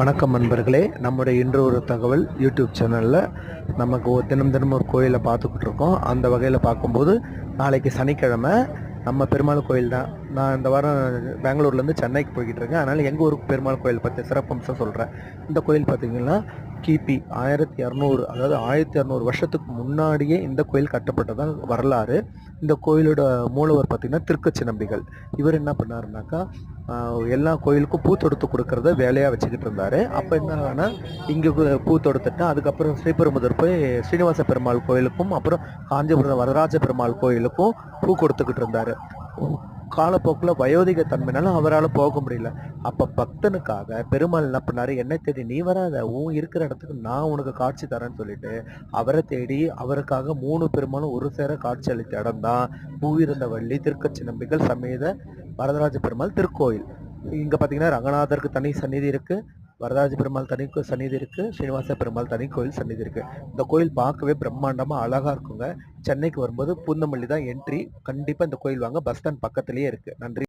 வணக்கம் நண்பர்களே. நம்முடைய இன்று ஒரு தகவல் யூடியூப் சேனலில் நமக்கு ஒரு தினம் தினம் ஒரு கோயிலை பார்த்துக்கிட்டு இருக்கோம். அந்த வகையில் பார்க்கும்போது நாளைக்கு சனிக்கிழமை நம்ம பெருமாள் கோயில் தான். நான் இந்த வாரம் பெங்களூர்லேருந்து சென்னைக்கு போய்கிட்டு இருக்கேன். அதனால் எங்கள் ஊருக்கு பெருமாள் கோயில் பற்றி சிறப்பம்சம் சொல்கிறேன் இந்த கோயில் பார்த்தீங்கன்னா கிபி ஆயிரத்தி இரநூறு அதாவது ஆயிரத்தி இரநூறு வருஷத்துக்கு முன்னாடியே இந்த கோயில் கட்டப்பட்டதான் வரலாறு. இந்த கோயிலோட மூலவர் பார்த்தீங்கன்னா திருக்கச்சி நம்பிகள் இவர் என்ன பண்ணாருனாக்கா எல்லா கோயிலுக்கும் பூ தொடுத்து கொடுக்கறத வேலையாக வச்சுக்கிட்டு இருந்தார். அப்போ என்ன இங்கே பூ தொடுத்துட்டு அதுக்கப்புறம் ஸ்ரீபெரும்புதூர் போய் ஸ்ரீனிவாச பெருமாள் கோயிலுக்கும் அப்புறம் காஞ்சிபுரம் வரராஜ பெருமாள் கோயிலுக்கும் பூ கொடுத்துக்கிட்டு இருந்தார். காலப்போக்கில் வயோதிக தன்மைனாலும் அவரால் போக முடியல. அப்போ பக்தனுக்காக பெருமாள் என்ன பண்ணார் என்னை தேடி நீ வராத உன் இருக்கிற இடத்துக்கு நான் உனக்கு காட்சி தரேன்னு சொல்லிட்டு அவரை தேடி அவருக்காக மூணு பெருமாளும் ஒரு சேர காட்சி அளித்த இடம் தான் பூவிருந்த வள்ளி திருக்கச்சி நம்பிகள் சமேத வரதராஜ பெருமாள் திருக்கோயில். இங்க பாத்தீங்கன்னா ரங்கநாதருக்கு தனி சந்நிதி இருக்கு. வரதராஜ பெருமாள் தனி சந்நிதி இருக்கு. ஸ்ரீனிவாச பெருமாள் தனி கோயில் சந்நிதி இருக்கு. இந்த கோயில் பார்க்கவே பிரம்மாண்டமா அழகா இருக்குங்க. சென்னைக்கு வரும்போது பூந்தமல்லி தான் என்ட்ரி கண்டிப்பா இந்த கோயில் வாங்க பஸ் ஸ்டாண்ட் பக்கத்திலேயே இருக்கு. நன்றி.